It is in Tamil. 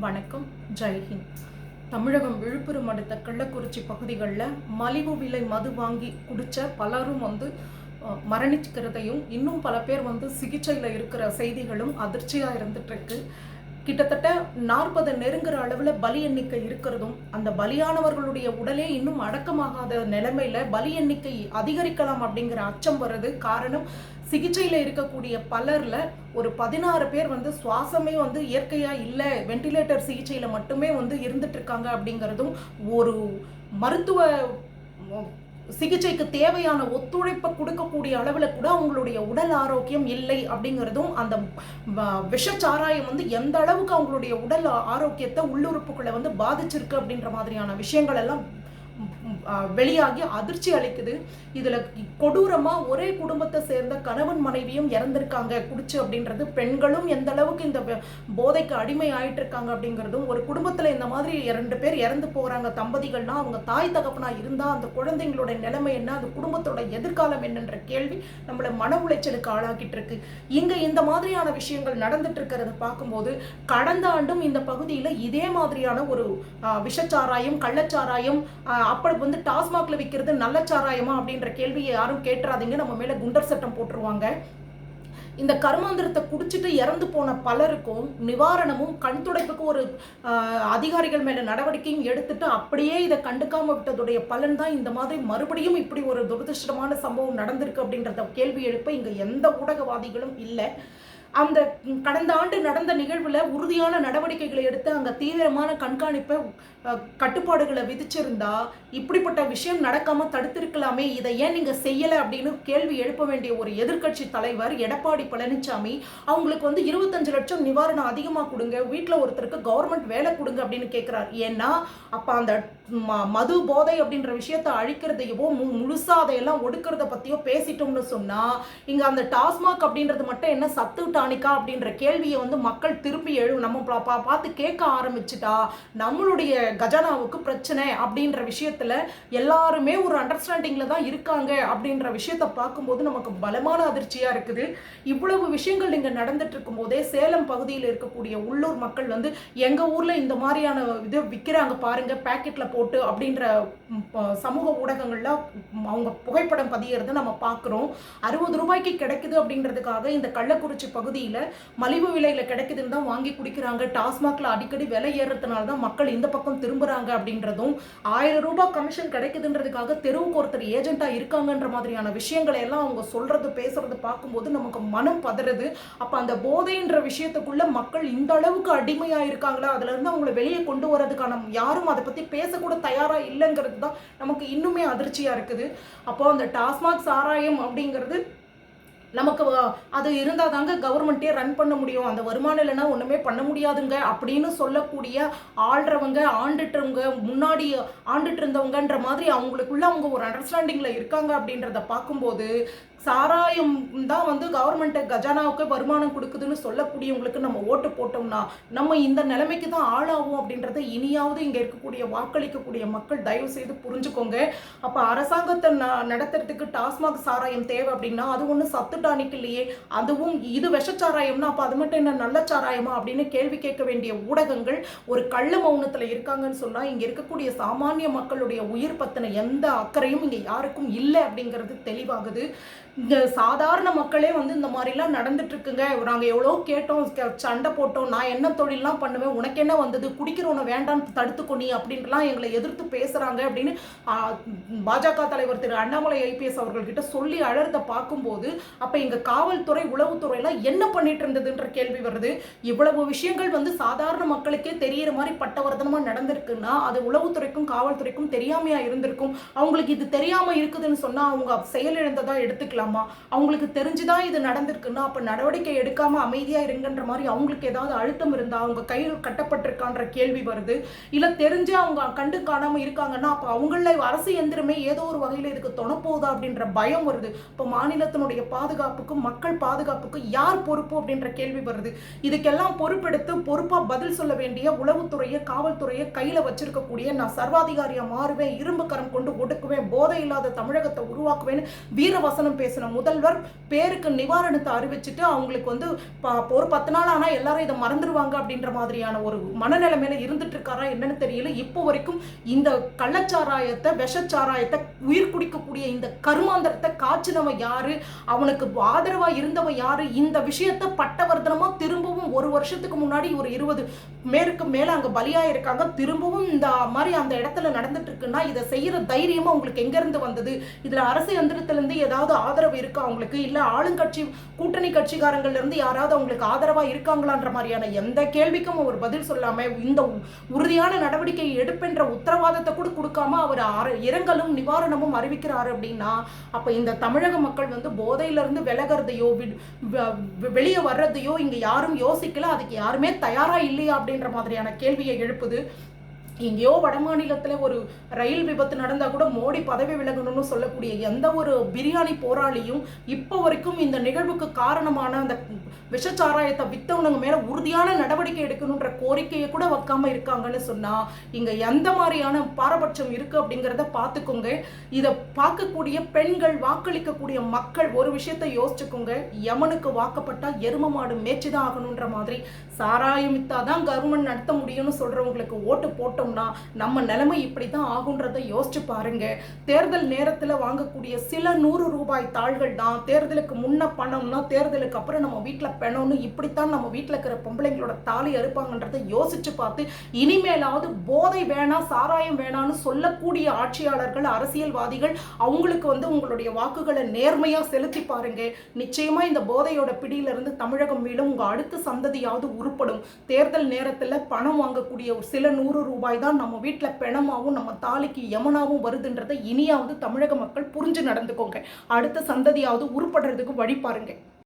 வணக்கம் ஜெய்ஹிந்த் தமிழகம் விழுப்புரம் அடுத்த கள்ளக்குறிச்சி பகுதிகளில் மலிவு விலை மது வாங்கி குடித்த பலரும் வந்து அஹ், மரணிக்கிறதையும் இன்னும் பல பேர் வந்து சிகிச்சையில் இருக்கிற செய்திகளும் அதிர்ச்சியாக இருந்துட்டுருக்கு. கிட்டத்தட்ட நாற்பது நெருங்குற அளவில் பலி எண்ணிக்கை இருக்கிறதும் அந்த பலியானவர்களுடைய உடலே இன்னும் அடக்கமாகாத நிலைமையில பலி எண்ணிக்கை அதிகரிக்கலாம் அப்படிங்கிற அச்சம் வர்றது காரணம் சிகிச்சையில் இருக்கக்கூடிய பலரில் ஒரு பதினாறு பேர் வந்து சுவாசமே வந்து இயற்கையாக இல்லை வென்டிலேட்டர் சிகிச்சையில் மட்டுமே வந்து இருந்துட்டுருக்காங்க அப்படிங்கிறதும் ஒரு மருத்துவ சிகிச்சைக்கு தேவையான ஒத்துழைப்பை கொடுக்கக்கூடிய அளவில் கூட அவங்களுடைய உடல் ஆரோக்கியம் இல்லை அப்படிங்கிறதும் அந்த வ- விஷச்சாராயம் வந்து எந்த அளவுக்கு அவங்களுடைய உடல் ஆரோக்கியத்தை உள்ளுறுப்புகளை வந்து பாதிச்சிருக்கு அப்படின்ற மாதிரியான விஷயங்கள் எல்லாம் வெளியாகி அதிர்ச்சி அளிக்குது. இதில் கொடூரமாக ஒரே குடும்பத்தை சேர்ந்த கணவன் மனைவியும் இறந்திருக்காங்க. குடிச்சு அப்படின்றது பெண்களும் எந்த அளவுக்கு இந்த போதைக்கு அடிமை ஆயிட்டு இருக்காங்க அப்படிங்கிறதும் ஒரு குடும்பத்தில் இந்த மாதிரி இரண்டு பேர் இறந்து போகிறாங்க தம்பதிகள்னா அவங்க தாய் தகப்பனா இருந்தால் அந்த குழந்தைங்களோட நிலைமை என்ன? அந்த குடும்பத்தோட எதிர்காலம் என்னன்ற கேள்வி நம்மளை மன உளைச்சலுக்கு ஆளாக்கிட்டு இருக்கு. இங்கே இந்த மாதிரியான விஷயங்கள் நடந்துட்டு இருக்கிறத பார்க்கும்போது கடந்த ஆண்டும் இந்த பகுதியில் இதே மாதிரியான ஒரு விஷச்சாராயம் கள்ளச்சாராயம் அப்படி வந்து டாஸ்மாக்ல விற்கிறது நல்ல சாராயமா அப்படின்ற கேள்வியை யாரும் கேட்டுறாதீங்க. நம்ம மேல குண்டர் சட்டம் போட்டுருவாங்க. இந்த கருமாந்திரத்தை குடிச்சிட்டு இறந்து போன பலருக்கும் நிவாரணமும் கண் துடைப்புக்கு ஒரு அதிகாரிகள் மேல நடவடிக்கையும் எடுத்துட்டு அப்படியே இதை கண்டுக்காம விட்டதுடைய பலன் தான் இந்த மாதிரி மறுபடியும் இப்படி ஒரு துரதிருஷ்டமான சம்பவம் நடந்திருக்கு அப்படின்றத கேள்வி எழுப்ப இங்க எந்த ஊடகவாதிகளும் இல்லை. அந்த கடந்த ஆண்டு நடந்த நிகழ்வில் உறுதியான நடவடிக்கைகளை எடுத்து அங்கே தீவிரமான கண்காணிப்பை கட்டுப்பாடுகளை விதிச்சிருந்தா இப்படிப்பட்ட விஷயம் நடக்காமல் தடுத்திருக்கலாமே. இதை ஏன் நீங்கள் செய்யலை அப்படின்னு கேள்வி எழுப்ப வேண்டிய ஒரு எதிர்க்கட்சி தலைவர் எடப்பாடி பழனிசாமி அவங்களுக்கு வந்து இருபத்தஞ்சு லட்சம் நிவாரணம் அதிகமாக கொடுங்க வீட்டில் ஒருத்தருக்கு கவர்மெண்ட் வேலை கொடுங்க அப்படின்னு கேட்குறாரு ஏன்னா அப்போ அந்த ம- மது போதை அப்படின்ற விஷயத்தை அழிக்கிறதையவோ மு- முழுசா அதையெல்லாம் ஒடுக்கிறத பத்தியோ பேசிட்டோம்னு சொன்னா இங்க அந்த டாஸ்மாக் அப்படின்றது மட்டும் என்ன சத்து டானிக்கா அப்படின்ற கேள்வியை வந்து மக்கள் திருப்பி எழு நம்ம பார்த்து கேட்க ஆரம்பிச்சுட்டா நம்மளுடைய கஜானாவுக்கு பிரச்சனை அப்படின்ற விஷயத்துல எல்லாருமே ஒரு அண்டர்ஸ்டாண்டிங்ல தான் இருக்காங்க அப்படின்ற விஷயத்த பார்க்கும்போது நமக்கு பலமான அதிர்ச்சியா இருக்குது. இவ்வளவு விஷயங்கள் இங்க நடந்துட்டு இருக்கும் போதே சேலம் பகுதியில் இருக்கக்கூடிய உள்ளூர் மக்கள் வந்து எங்க ஊர்ல இந்த மாதிரியான இது விற்கிறாங்க பாருங்க பேக்கெட்ல போட்டு அப்படின்ற சமூக ஊடகங்களில் அவங்க புகைப்படம் பதியறதை நம்ம பார்க்குறோம் அறுபது ரூபாய்க்கு கிடைக்குது அப்படின்றதுக்காக இந்த கள்ளக்குறிச்சி பகுதியில் மலிவு விலையில் கிடைக்குதுன்னு தான் வாங்கி குடிக்கிறாங்க. டாஸ்மாகில் அடிக்கடி விலை ஏறுறதுனால தான் மக்கள் இந்த பக்கம் திரும்புறாங்க அப்படின்றதும் ஆயிரம் ரூபாய் கமிஷன் கிடைக்குதுன்றதுக்காக தெருவுக்கு ஒருத்தர் ஏஜென்ட்டா இருக்காங்கன்ற மாதிரியான விஷயங்களை எல்லாம் அவங்க சொல்கிறது பேசுறது பார்க்கும்போது நமக்கு மனம் பதறுது. அப்போ அந்த போதைன்ற விஷயத்துக்குள்ள மக்கள் இந்த அளவுக்கு அடிமையாக இருக்காங்களா அதுல இருந்து அவங்களை வெளியே கொண்டு வரதுக்கான யாரும் அதை பற்றி பேசக்கூட தயாராக இல்லைங்கிறது தான் நமக்கு இன்னுமே அதிர்ச்சியாக இருக்குது. அப்போது அந்த டாஸ்மாக் சாராயம் அப்படிங்கிறது நமக்கு அது இருந்தால் தாங்க கவர்மெண்ட்டே ரன் பண்ண முடியும். அந்த வருமானம் இல்லைன்னா ஒன்றுமே பண்ண முடியாதுங்க அப்படின்னு சொல்லக்கூடிய ஆள்றவங்க ஆண்டுட்டுறவங்க முன்னாடி ஆண்டுட்டு இருந்தவங்கன்ற மாதிரி அவங்களுக்குள்ள அவங்க ஒரு அண்டர்ஸ்டாண்டிங்கில் இருக்காங்க அப்படின்றத பார்க்கும்போது சாராயம் தான் வந்து கவர்மெண்ட் கஜானாவுக்கு வருமானம் கொடுக்குதுன்னு சொல்லக்கூடியவங்களுக்கு நம்ம ஓட்டு போட்டோம்னா நம்ம இந்த நிலைமைக்கு தான் ஆளாகும் அப்படின்றத இனியாவது இங்கே இருக்கக்கூடிய வாக்களிக்கக்கூடிய மக்கள் தயவு செய்து புரிஞ்சுக்கோங்க. அப்போ அரசாங்கத்தை ந- நடத்துறதுக்கு டாஸ்மாக் சாராயம் தேவை அப்படின்னா அது ஒன்றும் சத்து டானிக் இல்லையே. அதுவும் இது விஷச்சாராயம்னா அப்போ அது மட்டும் என்ன நல்ல சாராயமா அப்படின்னு கேள்வி கேட்க வேண்டிய ஊடகங்கள் ஒரு கள்ள மௌனத்தில் இருக்காங்கன்னு சொன்னால் இங்கே இருக்கக்கூடிய சாமானிய மக்களுடைய உயிர் பத்தின எந்த அக்கறையும் இங்கே யாருக்கும் இல்லை அப்படிங்கிறது தெளிவாகுது. இந்த சாதாரண மக்களே வந்து இந்த மாதிரிலாம் நடந்துட்டுருக்குங்க. நாங்கள் எவ்வளோ கேட்டோம் சண்டை போட்டோம் நான் என்ன தொழிலெலாம் பண்ணுவேன் உனக்கு என்ன வந்தது குடிக்கிறவனை வேண்டாம்னு தடுத்துக்கோ நீ அப்படின்ட்டுலாம் எங்களை எதிர்த்து பேசுகிறாங்க அப்படின்னு பாஜக தலைவர் திரு அண்ணாமலை ஐபிஎஸ் அவர்கள்கிட்ட சொல்லி அழறத பார்க்கும்போது அப்போ எங்கள் காவல்துறை உளவுத்துறையெல்லாம் என்ன பண்ணிட்டு இருந்ததுன்ற கேள்வி வருது. இவ்வளவு விஷயங்கள் வந்து சாதாரண மக்களுக்கே தெரியிற மாதிரி பட்டவர்த்தனமாக நடந்திருக்குன்னா அது உளவுத்துறைக்கும் காவல்துறைக்கும் தெரியாமையாக இருந்திருக்கும். அவங்களுக்கு இது தெரியாமல் இருக்குதுன்னு சொன்னால் அவங்க செயலிழந்ததாக எடுத்துக்கலாம். அவங்களுக்கு தெரிஞ்சுதான் இது நடந்திருக்குன்னா அப்ப நடவடிக்கை எடுக்காம அமைதியா இருங்கன்ற மாதிரி அவங்களுக்கு ஏதாவது அழுத்தம் இருந்தா அவங்க கையில் கட்டப்பட்டிருக்கான்ற கேள்வி வருது. இல்ல தெரிஞ்சு அவங்க கண்டு காணாம இருக்காங்கன்னா அப்ப அவங்கள அரசு எந்திரமே ஏதோ ஒரு வகையில இதுக்கு தொணப்போகுதா அப்படின்ற பயம் வருது. இப்போ மாநிலத்தினுடைய பாதுகாப்புக்கும் மக்கள் பாதுகாப்புக்கும் யார் பொறுப்பு அப்படின்ற கேள்வி வருது. இதுக்கெல்லாம் பொறுப்பெடுத்து பொறுப்பா பதில் சொல்ல வேண்டிய உளவுத்துறையை காவல்துறையை கையில வச்சிருக்கக்கூடிய நான் சர்வாதிகாரியா மாறுவேன் இரும்பு கரம் கொண்டு ஒடுக்குவேன் போதை இல்லாத தமிழகத்தை உருவாக்குவேன் வீரவசனம் பேச பேசின முதல்வர் பேருக்கு நிவாரணத்தை அறிவிச்சிட்டு அவங்களுக்கு வந்து ஒரு பத்து நாள் ஆனால் எல்லாரும் இதை மறந்துடுவாங்க அப்படின்ற மாதிரியான ஒரு மனநிலைமையில இருந்துட்டு இருக்காரா என்னன்னு தெரியல. இப்போ வரைக்கும் இந்த கள்ளச்சாராயத்தை விஷச்சாராயத்தை உயிர் குடிக்கக்கூடிய இந்த கருமாந்திரத்தை காய்ச்சினவன் யாரு? அவனுக்கு ஆதரவா இருந்தவன் யாரு? இந்த விஷயத்த பட்டவர்த்தனமா திரும்பவும் ஒரு வருஷத்துக்கு முன்னாடி ஒரு இருபது மேற்கு மேல அங்க பலியா இருக்காங்க திரும்பவும் இந்த மாதிரி அந்த இடத்துல நடந்துட்டு இருக்குன்னா இதை செய்யற தைரியமா உங்களுக்கு எங்க இருந்து வந்தது? இதுல அரசு எந்திரத்துலேருந்து ஏதாவது ஆதரவு இருக்கா அவங்களுக்கு? இல்லை ஆளுங்கட்சி கூட்டணி கட்சிக்காரங்கள்ல இருந்து யாராவது அவங்களுக்கு ஆதரவா இருக்காங்களான்ற மாதிரியான எந்த கேள்விக்கும் அவர் பதில் சொல்லாம இந்த உ- உறுதியான நடவடிக்கை எடுப்பென்ற உத்தரவாதத்தை கூட கொடுக்காம அவர் இரங்கலும் நிவாரணமும் அறிவிக்கிறார் அப்படின்னா அப்ப இந்த தமிழக மக்கள் வந்து போதையிலிருந்து விலகிறதையோ வ- வெ- வெளியே வர்றதையோ இங்க யாரும் யோசிக்கல. அதுக்கு யாருமே தயாரா இல்லையா அப்படின்ற மாதிரியான கேள்வியை எழுப்புது. எங்கேயோ வடமாநிலத்தில் ஒரு ரயில் விபத்து நடந்தால் கூட மோடி பதவி விலகணும்னு சொல்லக்கூடிய எந்த ஒரு பிரியாணி போராளியும் இப்போ வரைக்கும் இந்த நிகழ்வுக்கு காரணமான அந்த விஷச்சாராயத்தை வித்தவனுங்க மேலே உறுதியான நடவடிக்கை எடுக்கணுன்ற கோரிக்கையை கூட வைக்காம இருக்காங்கன்னு சொன்னால் இங்கே எந்த மாதிரியான பாரபட்சம் இருக்குது அப்படிங்கிறத பார்த்துக்கோங்க இதை பார்க்கக்கூடிய பெண்கள் வாக்களிக்கக்கூடிய மக்கள் ஒரு விஷயத்தை யோசிச்சுக்கோங்க. யமனுக்கு வாக்கப்பட்டால் எரும மாடு மேய்ச்சிதான் ஆகணுன்ற மாதிரி சாராயம் வித்தாதான் கவர்மெண்ட் நடத்த முடியும்னு சொல்கிறவங்களுக்கு ஓட்டு போட்டோம் போட்டோம்னா நம்ம நிலைமை இப்படி தான் ஆகுன்றதை யோசிச்சு பாருங்க. தேர்தல் நேரத்தில் வாங்கக்கூடிய சில நூறு ரூபாய் தாள்கள் தான். தேர்தலுக்கு முன்ன பணம்னா தேர்தலுக்கு அப்புறம் நம்ம வீட்டில் பெணம்னு இப்படித்தான் நம்ம வீட்டில் இருக்கிற பொம்பளைங்களோட தாலி அறுப்பாங்கன்றதை யோசிச்சு பார்த்து இனிமேலாவது போதை வேணாம் சாராயம் வேணாம்னு சொல்லக்கூடிய ஆட்சியாளர்கள் அரசியல்வாதிகள் அவங்களுக்கு வந்து உங்களுடைய வாக்குகளை நேர்மையா செலுத்தி பாருங்க. நிச்சயமா இந்த போதையோட பிடியிலிருந்து தமிழகம் மீளும் உங்க அடுத்த சந்ததியாவது உருப்படும். தேர்தல் நேரத்தில் பணம் வாங்கக்கூடிய ஒரு சில நூறு ரூபாய் தான் நம்ம வீட்டில் பெணமாவும் நம்ம தாலிக்கு யமனாவும் வருதுன்றதை இனியாவது தமிழக மக்கள் புரிஞ்சு நடந்துக்கோங்க. அடுத்த சந்ததியாவது உருப்படுறதுக்கு வழி பாருங்க.